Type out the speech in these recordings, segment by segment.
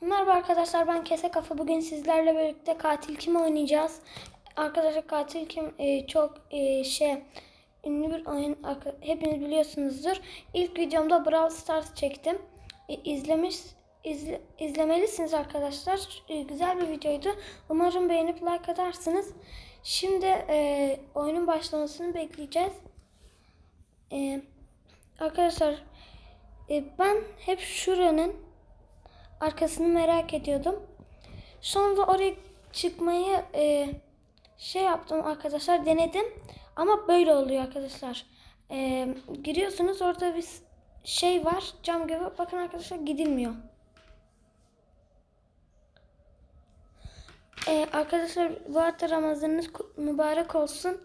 Merhaba arkadaşlar ben Kese Kafa. Bugün sizlerle birlikte Katil Kim oynayacağız. Arkadaşlar Katil Kim e, çok e, şey ünlü bir oyun hepiniz biliyorsunuzdur. İlk videomda Brawl Stars çektim. E, izlemiş izle- izlemelisiniz arkadaşlar. E, güzel bir videoydu. Umarım beğenip like atarsınız. Şimdi e, oyunun başlamasını bekleyeceğiz. E, arkadaşlar e, ben hep şuranın arkasını merak ediyordum. Sonra oraya çıkmayı e, şey yaptım arkadaşlar denedim. Ama böyle oluyor arkadaşlar. E, giriyorsunuz orada bir şey var cam gibi. Bakın arkadaşlar gidilmiyor. E, arkadaşlar bu arada Ramazanınız mübarek olsun.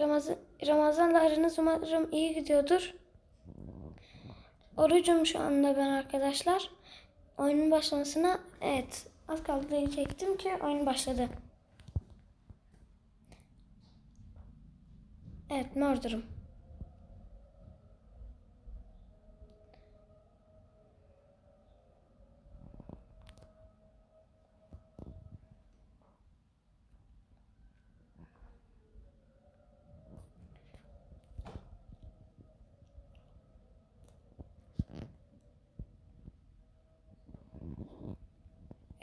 Ramazan, Ramazanla aranız umarım iyi gidiyordur. Orucum şu anda ben arkadaşlar. Oyunun başlamasına evet az kaldı diyecektim ki oyun başladı. Evet Mordor'um.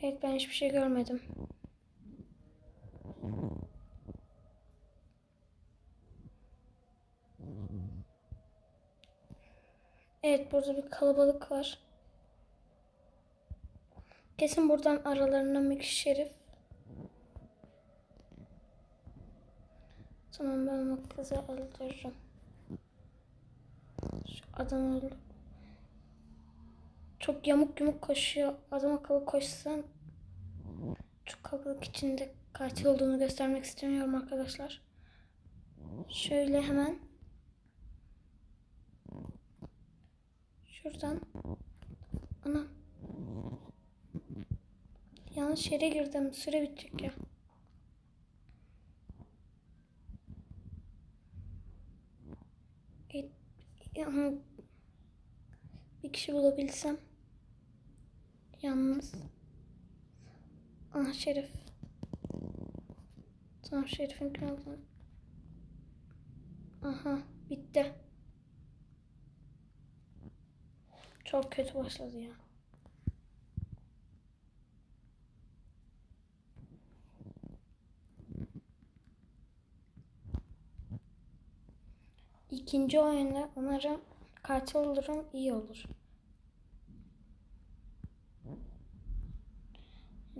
Evet ben hiçbir şey görmedim. Evet burada bir kalabalık var. Kesin buradan aralarından bir kişi şerif. Tamam ben bu kızı öldürürüm. Şu adam öldü. Çok yamuk yumuk koşuyor. Adam akıllı koşsan çok kalabalık içinde katil olduğunu göstermek istemiyorum arkadaşlar. Şöyle hemen şuradan ana yanlış yere girdim. Süre bitecek ya. Ama bir kişi bulabilsem. Yalnız. Aha Şerif. Tamam Şerif'in kanalından. Aha bitti. Çok kötü başladı ya. İkinci oyunda umarım katil olurum iyi olur.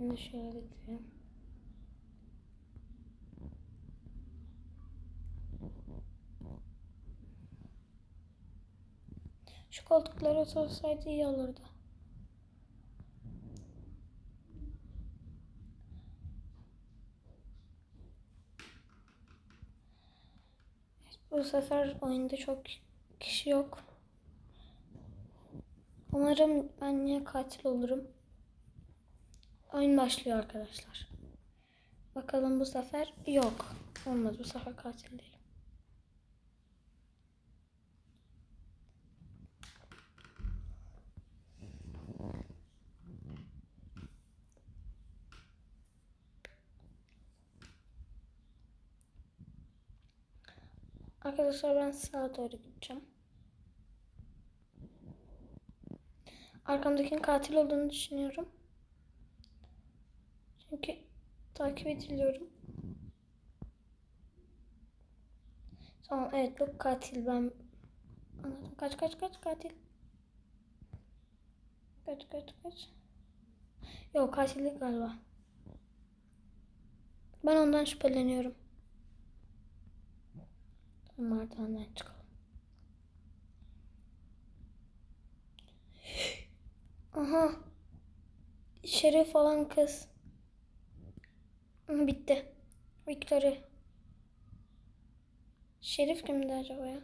Şimdi şöyle gidelim. Şu koltuklara otursaydı iyi olurdu. Bu sefer oyunda çok kişi yok. Umarım ben niye katil olurum. Oyun başlıyor arkadaşlar. Bakalım bu sefer yok. Olmaz bu sefer katil değil. Arkadaşlar ben sağa doğru gideceğim. Arkamdakinin katil olduğunu düşünüyorum. Çünkü takip ediliyorum. Tamam evet bu katil ben anladım. Kaç kaç kaç katil. Kaç kaç kaç. Yok katillik galiba. Ben ondan şüpheleniyorum. Tamam merdivenden çıkalım. Aha. Şerif olan kız. Bitti. Victory. Şerif kimdi acaba ya?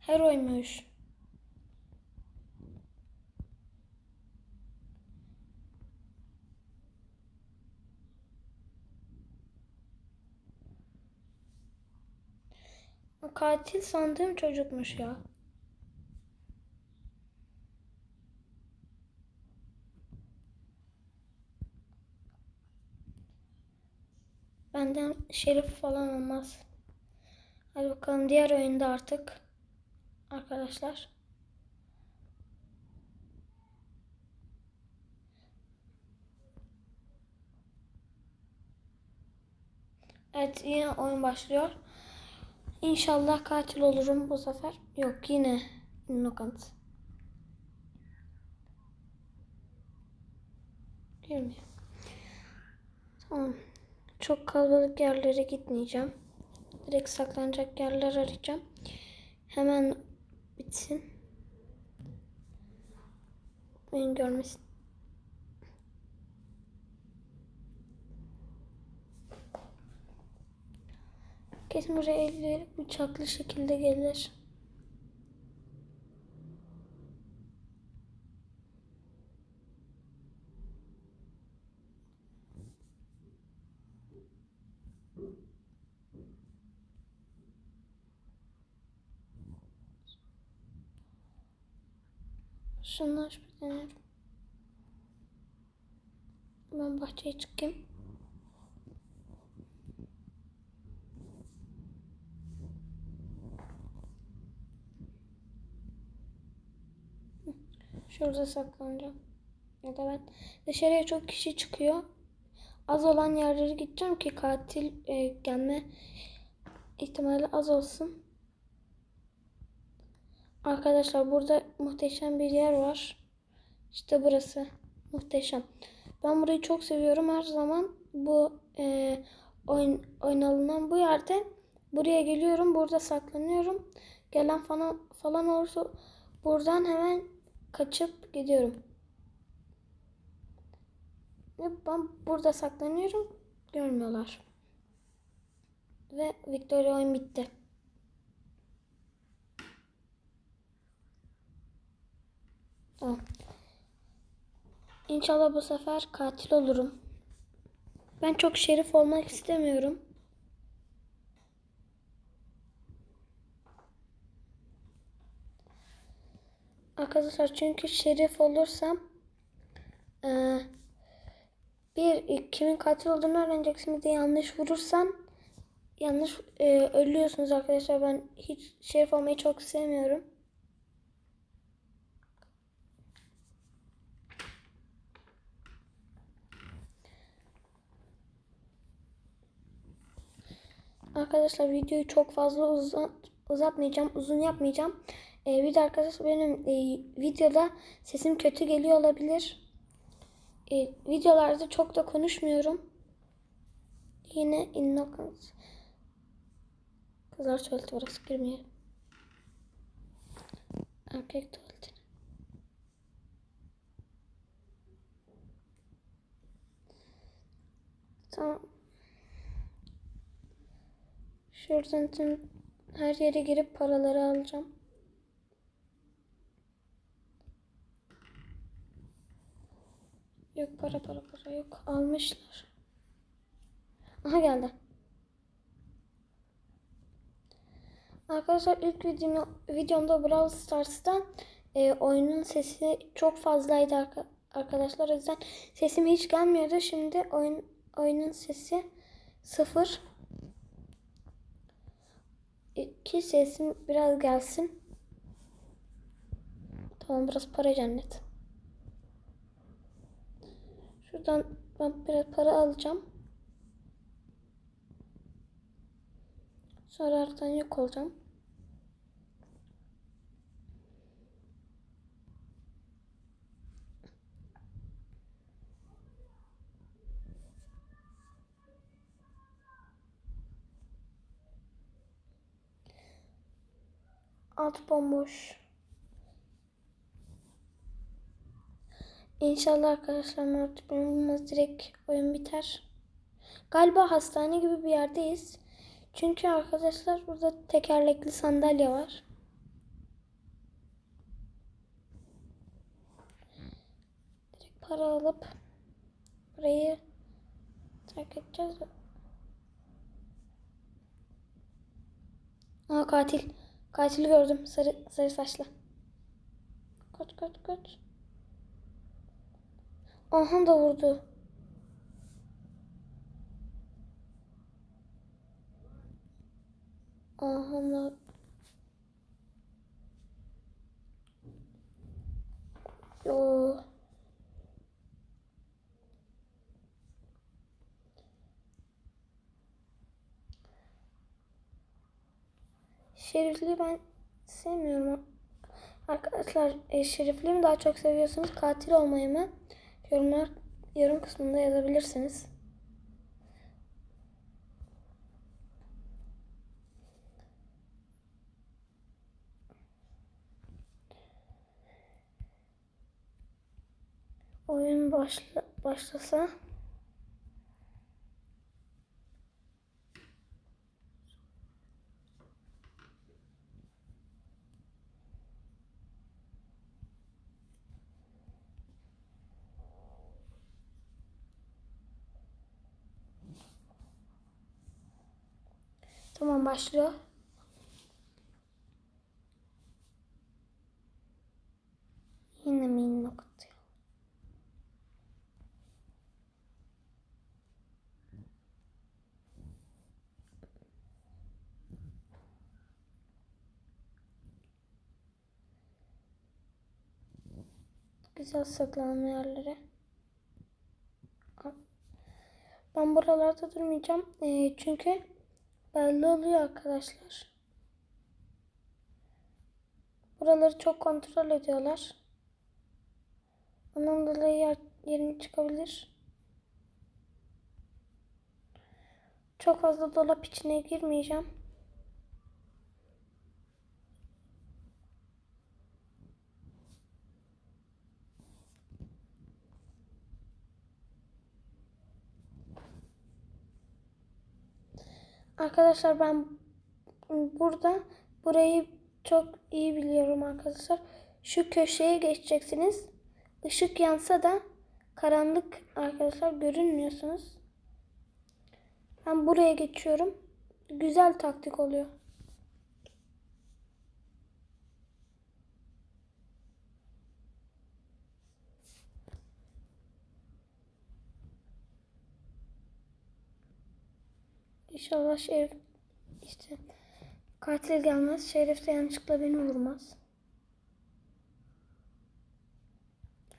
Hero'ymuş. Katil sandığım çocukmuş ya. Benden şerif falan olmaz. Hadi bakalım diğer oyunda artık. Arkadaşlar. Evet yine oyun başlıyor. İnşallah katil olurum bu sefer. Yok yine innocent. Girmiyor. Tamam. Çok kalabalık yerlere gitmeyeceğim. Direkt saklanacak yerler arayacağım. Hemen bitsin. Beni görmesin. Kesin buraya elleri bıçaklı şekilde gelir. Şundan şüpheleniyorum. Ben bahçeye çıkayım. Şurada saklanacağım. Ya da ben dışarıya çok kişi çıkıyor. Az olan yerlere gideceğim ki katil e, gelme ihtimali az olsun. Arkadaşlar burada muhteşem bir yer var. İşte burası. Muhteşem. Ben burayı çok seviyorum. Her zaman bu e, oyun, oynanan bu yerde buraya geliyorum. Burada saklanıyorum. Gelen falan falan olursa buradan hemen kaçıp gidiyorum. Ve ben burada saklanıyorum. Görmüyorlar. Ve Victoria oyun bitti. İnşallah bu sefer katil olurum. Ben çok şerif olmak istemiyorum. Arkadaşlar çünkü şerif olursam eee, bir kimin katil olduğunu öğreneceksiniz de yanlış vurursam yanlış eee, ölüyorsunuz arkadaşlar. Ben hiç şerif olmayı çok sevmiyorum. Arkadaşlar videoyu çok fazla uzat, uzatmayacağım, uzun yapmayacağım. Ee, de arkadaşlar benim e, videoda sesim kötü geliyor olabilir. E, videolarda çok da konuşmuyorum. Yine innocent. Kızlar tuvaleti orası girmeyelim. Erkek tuvaleti. Tamam. Şuradan tüm her yere girip paraları alacağım. Yok para para para yok. Almışlar. Aha geldi. Arkadaşlar ilk videomu, videomda Brawl Stars'ta e, oyunun sesi çok fazlaydı arka, arkadaşlar. O yüzden sesim hiç gelmiyordu. Şimdi oyun oyunun sesi sıfır. İki sesim biraz gelsin. Tamam biraz para cennet. Şuradan ben biraz para alacağım. Sonra aradan yok olacağım. Alt bomboş. İnşallah arkadaşlar Mert bulmaz direkt oyun biter. Galiba hastane gibi bir yerdeyiz. Çünkü arkadaşlar burada tekerlekli sandalye var. Direkt para alıp burayı terk edeceğiz. Aa katil. Katili gördüm. Sarı sarı saçlı. Kaç kaç kaç. Aha da vurdu. Aha da Yo. Şerifliği ben sevmiyorum. Arkadaşlar e, şerifliği mi daha çok seviyorsunuz? Katil olmayı mı? Yorumlar yorum kısmında yazabilirsiniz. Oyun başla, başlasa Tamam başlıyor. Yine mi nokta? Güzel saklanma yerleri. Ben buralarda durmayacağım. Ee, çünkü belli oluyor arkadaşlar. Buraları çok kontrol ediyorlar. Ondan dolayı yer, yerim çıkabilir. Çok fazla dolap içine girmeyeceğim. Arkadaşlar ben burada burayı çok iyi biliyorum arkadaşlar. Şu köşeye geçeceksiniz. Işık yansa da karanlık arkadaşlar görünmüyorsunuz. Ben buraya geçiyorum. Güzel taktik oluyor. İnşallah Şerif işte katil gelmez. Şerif de yanlışlıkla beni vurmaz.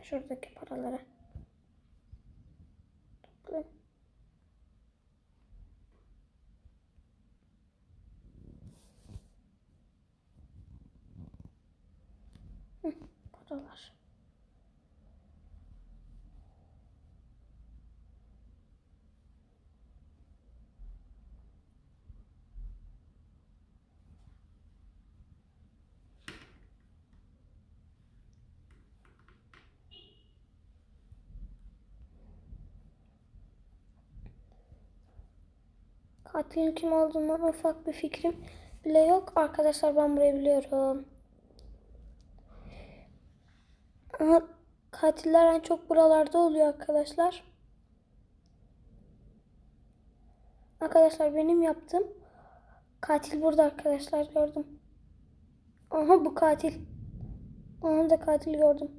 Şuradaki paraları. Toplayayım. Paralar. Katilin kim olduğundan ufak bir fikrim bile yok. Arkadaşlar ben burayı biliyorum. Ama katiller en çok buralarda oluyor arkadaşlar. Arkadaşlar benim yaptım. Katil burada arkadaşlar gördüm. Aha bu katil. Aha da katil gördüm.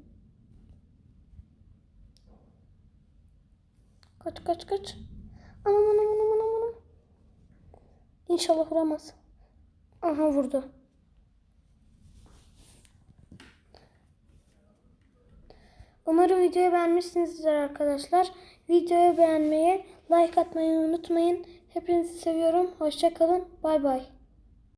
Kaç kaç kaç. Anam anam anam anam. İnşallah vuramaz. Aha vurdu. Umarım videoyu beğenmişsinizdir arkadaşlar. Videoyu beğenmeyi, like atmayı unutmayın. Hepinizi seviyorum. Hoşçakalın. Bay bay.